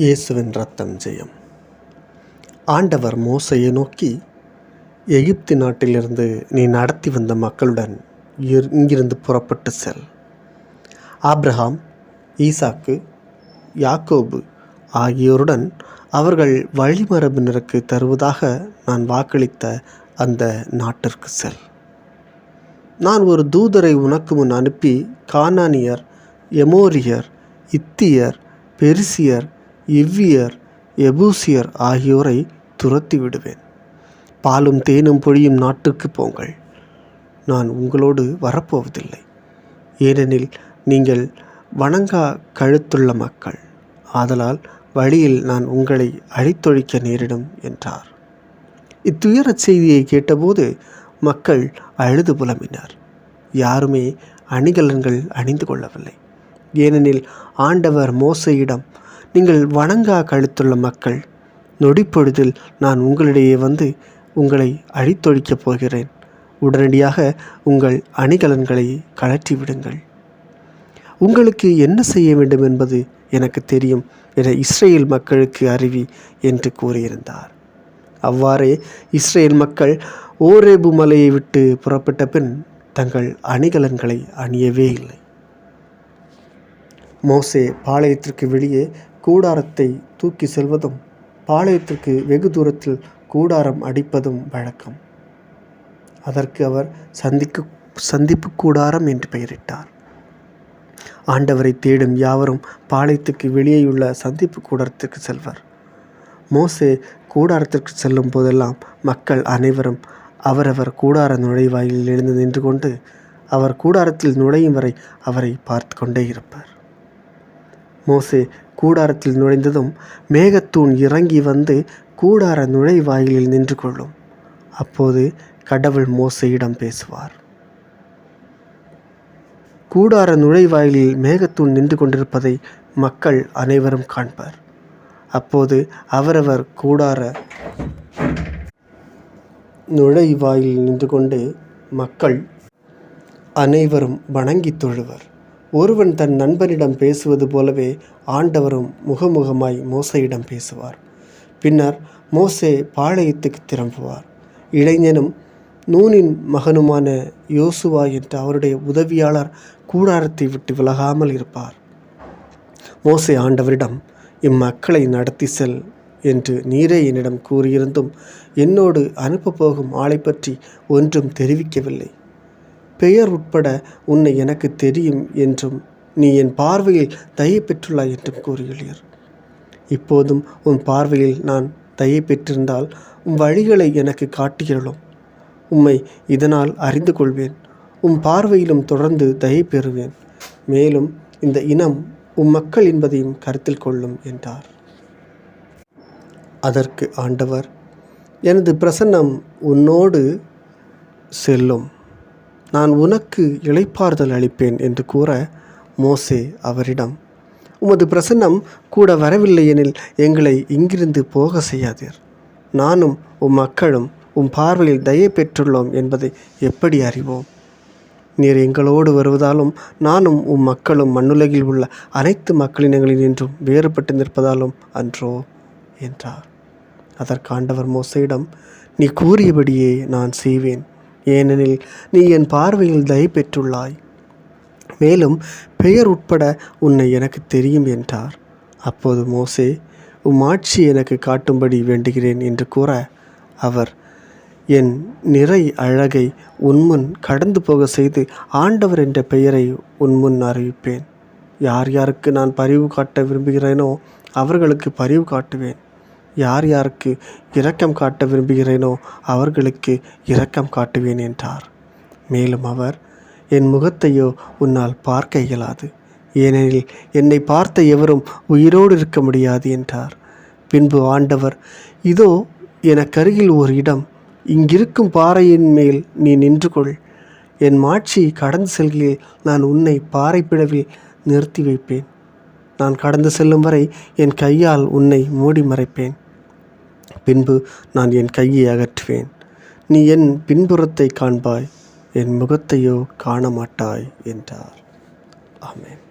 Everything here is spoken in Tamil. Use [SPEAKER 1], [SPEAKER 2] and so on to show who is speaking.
[SPEAKER 1] இயேசுவின் ரத்தம் ஜெயம். ஆண்டவர் மோசையை நோக்கி எகிப்து நாட்டிலிருந்து நீ நடத்தி வந்த மக்களுடன் இங்கிருந்து புறப்பட்டு செல். ஆப்ரஹாம் ஈசாக்கு யாக்கோபு ஆகியோருடன் அவர்கள் வழிமரபினருக்கு தருவதாக நான் வாக்களித்த அந்த நாட்டிற்கு செல். நான் ஒரு தூதரை உனக்கு முன் அனுப்பி கானானியர் எமோரியர் இத்தியர் பெரிசியர் இவ்வியர் எபூசியர் ஆகியோரை துரத்தி விடுவேன். பாலும் தேனும் பொழியும் நாட்டுக்கு போங்கள். நான் உங்களோடு வரப்போவதில்லை. ஏனெனில் நீங்கள் வணங்கா கழுத்துள்ள மக்கள். ஆதலால் வழியில் நான் உங்களை அழித்தொழிக்க நேரிடும் என்றார். இத்துயரச் செய்தியை கேட்டபோது மக்கள் அழுது புலம்பினர். யாருமே அணிகலன்கள் அணிந்து கொள்ளவில்லை. ஏனெனில் ஆண்டவர் மோசையிடம் நீங்கள் வணங்கா கழுத்துள்ள மக்கள் நொடிப்பொழுதில் நான் உங்களிடையே வந்து உங்களை அழித்தொழிக்கப் போகிறேன். உடனடியாக உங்கள் அணிகலன்களை கழற்றி விடுங்கள் உங்களுக்கு என்ன செய்ய வேண்டும் என்பது எனக்கு தெரியும் என இஸ்ரேல் மக்களுக்கு அறிவி என்று கூறியிருந்தார். அவ்வாறே இஸ்ரேல் மக்கள் ஓரேபு மலையை விட்டு புறப்பட்ட பின் தங்கள் அணிகலன்களை அணியவே இல்லை. மோசே பாளையத்திற்கு வெளியே கூடாரத்தை தூக்கி செல்வதும் பாளையத்திற்கு வெகு தூரத்தில் கூடாரம் அடிப்பதும் வழக்கம். அதற்கு அவர் சந்திக்கு சந்திப்பு கூடாரம் என்று பெயரிட்டார். ஆண்டவரை தேடும் யாவரும் பாளையத்துக்கு வெளியேயுள்ள சந்திப்பு கூடாரத்திற்கு செல்வர். மோசே கூடாரத்திற்கு செல்லும் போதெல்லாம் மக்கள் அனைவரும் அவரவர் கூடார நுழைவாயிலில் எழுந்து நின்று கொண்டு அவர் கூடாரத்தில் நுழையும் வரை அவரை பார்த்து கொண்டே இருப்பார். மோசே கூடாரத்தில் நுழைந்ததும் மேகத்தூண் இறங்கி வந்து கூடார நுழைவாயிலில் நின்று கொள்ளும். அப்போது கடவுள் மோசையிடம் பேசுவார். கூடார நுழைவாயிலில் மேகத்தூண் நின்று கொண்டிருப்பதை மக்கள் அனைவரும் காண்பர். அப்போது அவரவர் கூடார நுழைவாயில் நின்று கொண்டு மக்கள் அனைவரும் வணங்கித் தொழுவர். ஒருவன் தன் நண்பனிடம் பேசுவது போலவே ஆண்டவரும் முகமுகமாய் மோசையிடம் பேசுவார். பின்னர் மோசே பாளையத்துக்கு திரும்புவார். இளைஞனும் நூனின் மகனுமான யோசுவா என்ற அவருடைய உதவியாளர் கூடாரத்தை விட்டு விலகாமல் இருப்பார். மோசே ஆண்டவரிடம் இம்மக்களை நடத்தி செல் என்று நீரே என்னிடம் கூறியிருந்தும் என்னோடு அனுப்பப் போகும் ஆளை பற்றி ஒன்றும் தெரிவிக்கவில்லை. பெயர் உட்பட உன்னை எனக்கு தெரியும் என்றும் நீ என் பார்வையில் தயை பெற்றுள்ளாய் என்றும் கூறியுள்ளீர். இப்போதும் உன் பார்வையில் நான் தயை பெற்றிருந்தால் உன் வழிகளை எனக்கு காட்டியருளும் உம்மை இதனால் அறிந்து கொள்வேன். உம் பார்வையிலும் தொடர்ந்து தயை பெறுவேன். மேலும் இந்த இனம் உம் மக்கள் என்பதையும் கருத்தில் கொள்ளும் என்றார். அதற்கு ஆண்டவர் எனது பிரசன்னம் உன்னோடு செல்லும். நான் உனக்கு இளைப்பாறுதல் அளிப்பேன் என்று கூற மோசே அவரிடம் உமது பிரசன்னம் கூட வரவில்லை எனில் எங்களை இங்கிருந்து போக செய்யாதீர். நானும் உம் மக்களும் உம் பார்வையில் தயை பெற்றுள்ளோம் என்பதை எப்படி அறிவோம்? நீர் எங்களோடு வருவதாலும் நானும் உம் மக்களும் மண்ணுலகில் உள்ள அனைத்து மக்களினங்களினின்றும் வேறுபட்டு நிற்பதாலும் அன்றோ? என்றார். அதற்காண்டவர் மோசையிடம் நீ கூறியபடியே நான் செய்வேன். ஏனெனில் நீ என் பார்வையில் தயை பெற்றுள்ளாய். மேலும் பெயர் உட்பட உன்னை எனக்கு தெரியும் என்றார். அப்போது மோசே உம் ஆட்சி எனக்கு காட்டும்படி வேண்டுகிறேன் என்று கூற அவர் என் நிறை அழகை உன்முன் கடந்து போக செய்து ஆண்டவர் என்ற பெயரை உன்முன் அறிவிப்பேன். யார் யாருக்கு நான் பரிவு காட்ட விரும்புகிறேனோ அவர்களுக்கு பரிவு காட்டுவேன். யார் யாருக்கு இரக்கம் காட்ட விரும்புகிறேனோ அவர்களுக்கு இரக்கம் காட்டுவேன் என்றார். மேலும் அவர் என் முகத்தையோ உன்னால் பார்க்க இயலாது. ஏனெனில் என்னை பார்த்த எவரும் உயிரோடு இருக்க முடியாது என்றார். பின்பு ஆண்டவர் இதோ எனக்கருகில் ஒரு இடம். இங்கிருக்கும் பாறையின் மேல் நீ நின்று கொள். என் மாட்சி கடந்து செல்கையில் நான் உன்னை பாறை பிளவில் நிறுத்தி வைப்பேன். நான் கடந்து செல்லும் வரை என் கையால் உன்னை மூடி மறைப்பேன். பின்பு நான் என் கையை அகற்றுவேன். நீ என் பின்புறத்தை காண்பாய் என் முகத்தையோ காண மாட்டாய் என்றார். ஆமேன்.